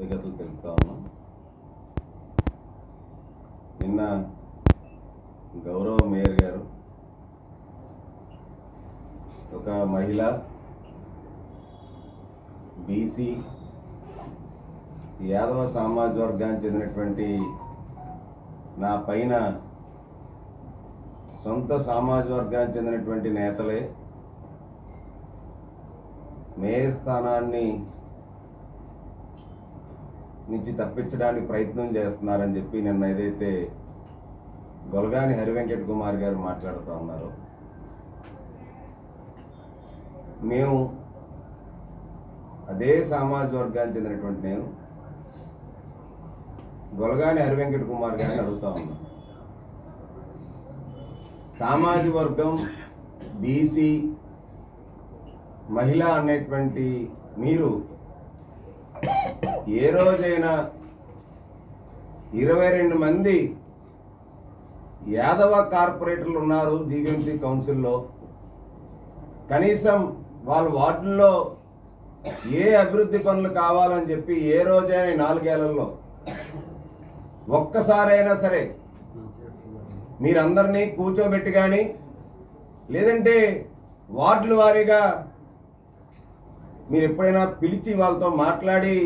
స్థితిగతులు తెలుపుతా ఉన్నాం. నిన్న గౌరవ మేయర్ గారు ఒక మహిళ బీసీ యాదవ సామాజిక వర్గానికి చెందినటువంటి నా పైన సొంత సామాజిక వర్గానికి చెందినటువంటి నేతలే మేయర్ స్థానాన్ని నుంచి తప్పించడానికి ప్రయత్నం చేస్తున్నారని చెప్పి నిన్న ఏదైతే గొలగాని హరివెంకట్ కుమార్ గారు మాట్లాడుతూ ఉన్నారు మేము అదే సామాజిక వర్గానికి చెందినటువంటి నేను గొలగాని హరివెంకట కుమార్ గారిని అడుగుతా ఉన్నాను సామాజిక వర్గం బీసీ మహిళ అనేటువంటి మీరు ఏ రోజైనా ఇరవై రెండు మంది యాదవ కార్పొరేటర్లు ఉన్నారు జీవీఎంసీ కౌన్సిల్లో. కనీసం వాళ్ళ వార్డుల్లో ఏ అభివృద్ధి పనులు కావాలని చెప్పి ఏ రోజైనా నాలుగేళ్ళలో ఒక్కసారైనా సరే మీరందరినీ కూర్చోబెట్టి కానీ లేదంటే వార్డుల వారీగా మీరు ఎప్పుడైనా పిలిచి వాళ్ళతో మాట్లాడి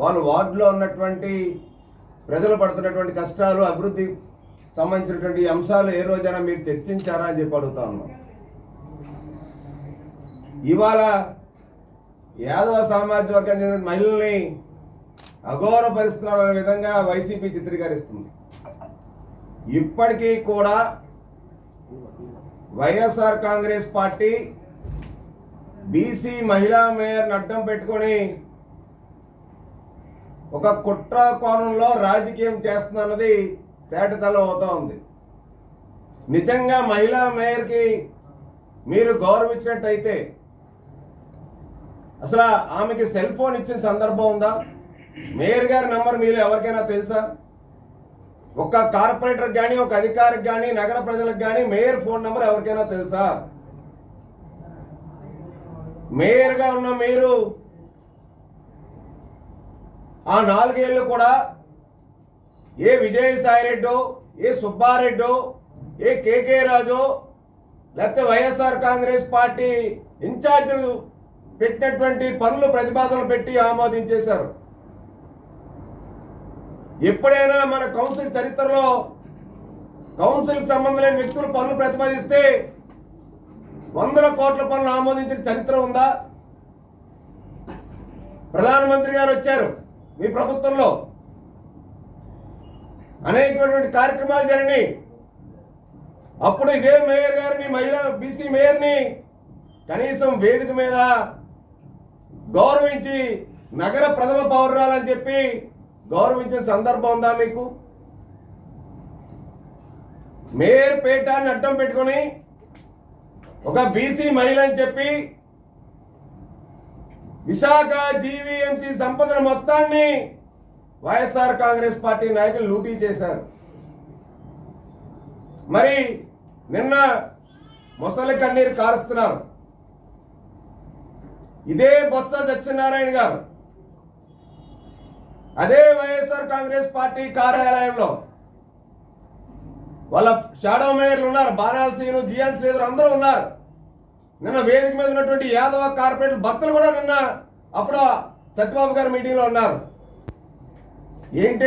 వాళ్ళు వార్డులో ఉన్నటువంటి ప్రజలు పడుతున్నటువంటి కష్టాలు అభివృద్ధి సంబంధించినటువంటి అంశాలు ఏ రోజైనా మీరు చర్చించారా అని చెప్పి అడుగుతా ఉన్నాం. ఇవాళ యాదవ సామాజిక వర్గం చెందిన మహిళల్ని అఘోరపరుస్తున్నారనే విధంగా వైసీపీ చిత్రీకరిస్తుంది. ఇప్పటికీ కూడా వైఎస్ఆర్ కాంగ్రెస్ పార్టీ బీసీ మహిళా మేయర్ని అడ్డం పెట్టుకొని ఒక కుట్ర కోణంలో రాజకీయం చేస్తున్నది తేటతలం అవుతా ఉంది. నిజంగా మహిళా మేయర్కి మీరు గౌరవించినట్టయితే అసలు ఆమెకి సెల్ ఫోన్ ఇచ్చిన సందర్భం ఉందా? మేయర్ గారి నెంబర్ మీరు ఎవరికైనా తెలుసా? ఒక కార్పొరేటర్ కానీ ఒక అధికారికి కానీ నగర ప్రజలకు కానీ మేయర్ ఫోన్ నెంబర్ ఎవరికైనా తెలుసా? మేయర్గా ఉన్న మీరు. ఆ నాలుగేళ్ళు కూడా ఏ విజయసాయి రెడ్డో ఏ సుబ్బారెడ్డో ఏ కేకే రాజు లేకపోతే వైఎస్ఆర్ కాంగ్రెస్ పార్టీ ఇన్ఛార్జీలు పెట్టినటువంటి పనులు ప్రతిపాదనలు పెట్టి ఆమోదించేశారు. ఎప్పుడైనా మన కౌన్సిల్ చరిత్రలో కౌన్సిల్కి సంబంధం లేని వ్యక్తులు పనులు ప్రతిపాదిస్తే వందల కోట్ల పనులు ఆమోదించిన చరిత్ర ఉందా? ప్రధానమంత్రి గారు వచ్చారు మీ ప్రభుత్వంలో. అనేకమైనటువంటి కార్యక్రమాలు జరిగినాయి. అప్పుడు ఇదే మేయర్ గారిని మహిళా బీసీ మేయర్ని కనీసం వేదిక మీద గౌరవించి నగర ప్రథమ పౌరురాలని చెప్పి గౌరవించిన సందర్భం ఉందా మీకు? మేయర్ పేటాన్ని అడ్డం పెట్టుకొని ఒక బీసీ మహిళ అని చెప్పి విశాఖ జీవీఎంసీ సంపదన మొత్తాన్ని వైఎస్ఆర్ కాంగ్రెస్ పార్టీ నాయకులు లూటీ చేశారు. మరి నిన్న ముసలి కన్నీరు కారుస్తున్నారు. ఇదే బొత్స సత్యనారాయణ గారు. అదే వైఎస్ఆర్ కాంగ్రెస్ పార్టీ కార్యాలయంలో వాళ్ళ షాడో మేయర్లు ఉన్నారు బాణాల సింగ్ జియాన్ శ్రీధర్ అందరూ ఉన్నారు. నిన్న వేదిక మీద ఉన్నటువంటి యాదవ కార్పొరేట్ భక్తులు కూడా నిన్న అప్పుడు సత్యబాబు గారి మీటింగ్లో ఉన్నారు. ఏంటి